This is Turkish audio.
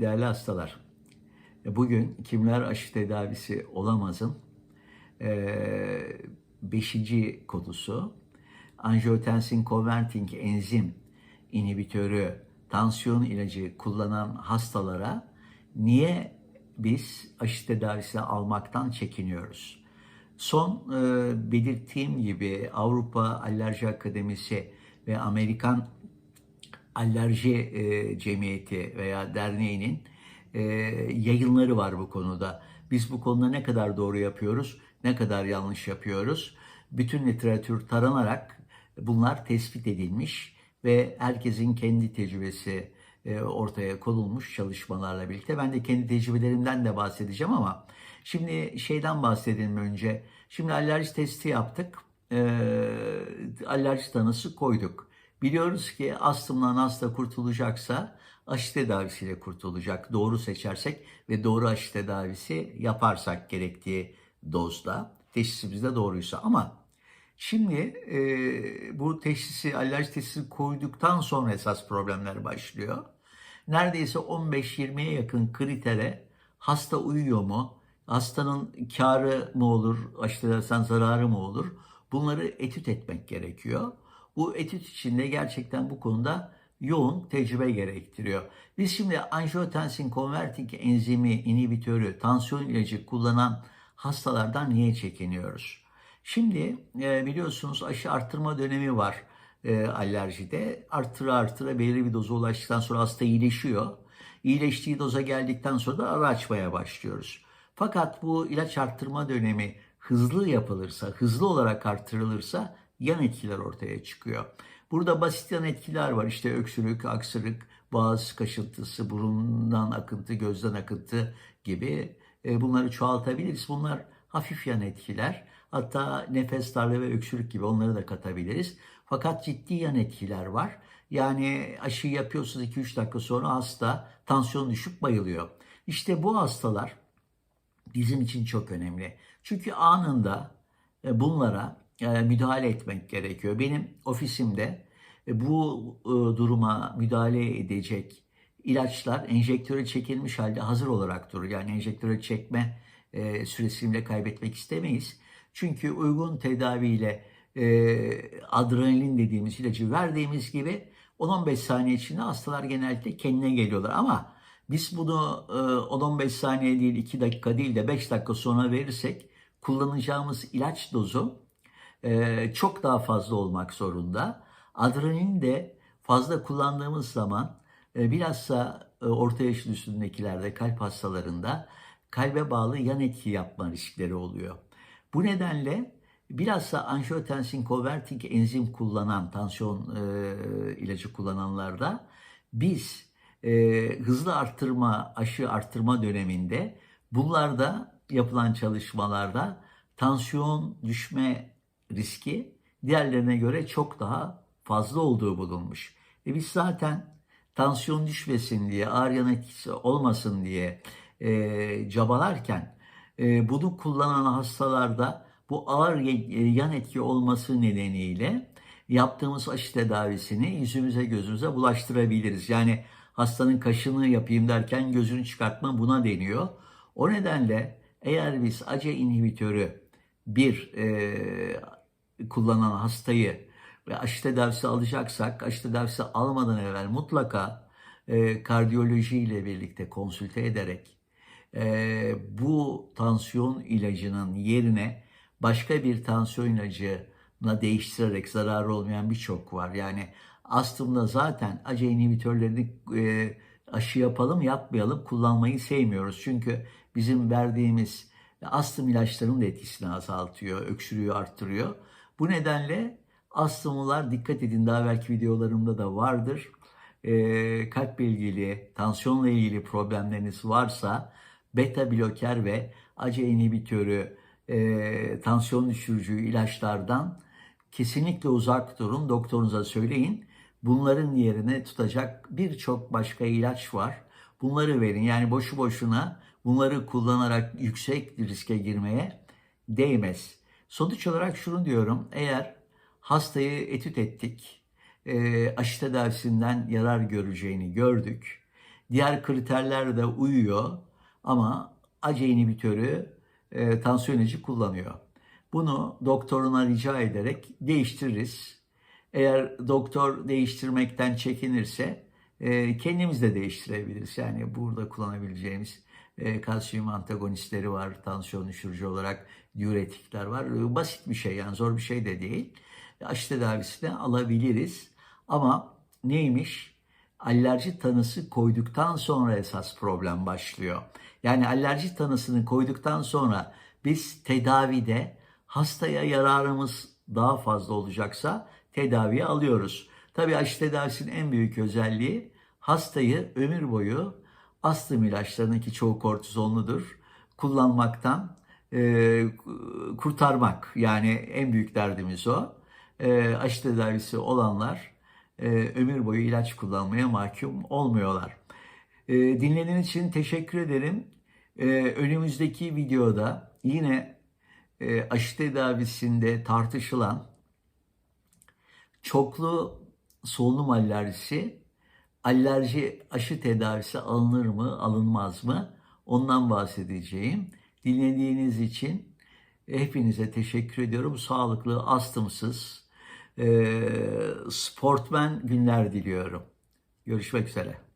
Değerli hastalar. Bugün kimler aşı tedavisi olamazın 5. konusu angiotensin converting enzim inhibitörü tansiyon ilacı kullanan hastalara niye biz aşı tedavisi almaktan çekiniyoruz? Son e, belirttiğim gibi Avrupa Alerji Akademisi ve Amerikan Alerji e, Cemiyeti veya derneğinin e, yayınları var bu konuda. Biz bu konuda ne kadar doğru yapıyoruz, ne kadar yanlış yapıyoruz. Bütün literatür taranarak bunlar tespit edilmiş ve herkesin kendi tecrübesi e, ortaya konulmuş çalışmalarla birlikte. Ben de kendi tecrübelerimden de bahsedeceğim ama şimdi şeyden bahsedelim önce. Şimdi alerji testi yaptık. E, alerji tanısı koyduk. Biliyoruz ki astımdan hasta kurtulacaksa aşı tedavisiyle kurtulacak. Doğru seçersek ve doğru aşı tedavisi yaparsak gerektiği dozda teşhisimiz de doğruysa. Ama şimdi e, bu teşhisi, alerji teşhisi koyduktan sonra esas problemler başlıyor. Neredeyse 15-20'ye yakın kritere hasta uyuyor mu? Hastanın karı mı olur, aşı tedavisinden zararı mı olur? Bunları etüt etmek gerekiyor. Bu etüt içinde gerçekten bu konuda yoğun tecrübe gerektiriyor. Biz şimdi angiotensin converting enzimi inhibitörü, tansiyon ilacı kullanan hastalardan niye çekiniyoruz? Şimdi e, biliyorsunuz aşı arttırma dönemi var e, alerjide. Artıra artıra belirli bir doza ulaştıktan sonra hasta iyileşiyor. İyileştiği doza geldikten sonra da ara açmaya başlıyoruz. Fakat bu ilaç arttırma dönemi hızlı yapılırsa, hızlı olarak arttırılırsa yan etkiler ortaya çıkıyor. Burada basit yan etkiler var. İşte öksürük, aksırık, boğaz kaşıntısı, burundan akıntı, gözden akıntı gibi e, bunları çoğaltabiliriz. Bunlar hafif yan etkiler. Hatta nefes darlığı ve öksürük gibi onları da katabiliriz. Fakat ciddi yan etkiler var. Yani aşı yapıyorsunuz 2-3 dakika sonra hasta tansiyon düşüp bayılıyor. İşte bu hastalar bizim için çok önemli. Çünkü anında e, bunlara müdahale etmek gerekiyor. Benim ofisimde e, bu duruma müdahale edecek ilaçlar enjektöre çekilmiş halde hazır olarak durur. Yani enjektöre çekme süresini bile kaybetmek istemeyiz. Çünkü uygun tedaviyle adrenalin dediğimiz ilacı verdiğimiz gibi 10-15 saniye içinde hastalar genellikle kendine geliyorlar. Ama biz bunu 10-15 saniye değil 2 dakika değil de 5 dakika sonra verirsek kullanacağımız ilaç dozu çok daha fazla olmak zorunda. Adrenalin de fazla kullandığımız zaman bilhassa orta yaş üstündekilerde kalp hastalarında kalbe bağlı yan etki yapma riskleri oluyor. Bu nedenle bilhassa angiotensin converting enzim kullanan tansiyon ilacı kullananlarda biz hızlı arttırma, aşı arttırma döneminde bunlarda yapılan çalışmalarda tansiyon düşme riski diğerlerine göre çok daha fazla olduğu bulunmuş. E biz zaten tansiyon düşmesin diye, yan etkisi olmasın diye e, cabalarken e, bunu kullanan hastalarda bu ağır yan etki olması nedeniyle yaptığımız aşı tedavisini yüzümüze gözümüze bulaştırabiliriz. Yani hastanın kaşını yapayım derken gözünü çıkartma buna deniyor. O nedenle eğer biz ACE inhibitörü bir e, kullanan hastayı ve aşı tedavisi alacaksak aşı tedavisi almadan evvel mutlaka e, kardiyoloji ile birlikte konsülte ederek e, bu tansiyon ilacının yerine başka bir tansiyon ilacına değiştirerek zararı olmayan birçok var. Yani astımda zaten ACE inhibitörlerini e, aşı yapalım yapmayalım kullanmayı sevmiyoruz. Çünkü bizim verdiğimiz astım ilaçlarının etkisini azaltıyor, öksürüğü arttırıyor. Bu nedenle astımlılar dikkat edin daha belki videolarımda da vardır. E, kalple ilgili, tansiyonla ilgili problemleriniz varsa beta bloker ve ACE inhibitörü, e, tansiyon düşürücü ilaçlardan kesinlikle uzak durun. Doktorunuza söyleyin. Bunların yerine tutacak birçok başka ilaç var. Bunları verin. Yani boşu boşuna bunları kullanarak yüksek riske girmeye değmez. Sonuç olarak şunu diyorum. Eğer hastayı etüt ettik, e, aşı tedavisinden yarar göreceğini gördük. Diğer kriterler de uyuyor ama ACE inhibitörü e, tansiyon ilacı kullanıyor. Bunu doktoruna rica ederek değiştiririz. Eğer doktor değiştirmekten çekinirse e, kendimiz de değiştirebiliriz. Yani burada kullanabileceğimiz e, kalsiyum antagonistleri var, tansiyon düşürücü olarak diüretikler var. E, Basit bir şey yani zor bir şey de değil. Aşı tedavisi de alabiliriz. Ama neymiş? Alerji tanısı koyduktan sonra esas problem başlıyor. Yani alerji tanısını koyduktan sonra biz tedavide hastaya yararımız daha fazla olacaksa tedaviye alıyoruz. Tabii aşı tedavisinin en büyük özelliği hastayı ömür boyu astım ilaçlarının ki çoğu kortizonludur kullanmaktan e, kurtarmak. Yani en büyük derdimiz o. E, aşı tedavisi olanlar e, ömür boyu ilaç kullanmaya mahkum olmuyorlar. E, dinlediğiniz için teşekkür ederim. E, önümüzdeki videoda yine e, aşı tedavisinde tartışılan çoklu solunum alerjisi, alerji aşı tedavisi alınır mı, alınmaz mı? Ondan bahsedeceğim. Dinlediğiniz için hepinize teşekkür ediyorum. Sağlıklı, astımsız, e, sportmen günler diliyorum. Görüşmek üzere.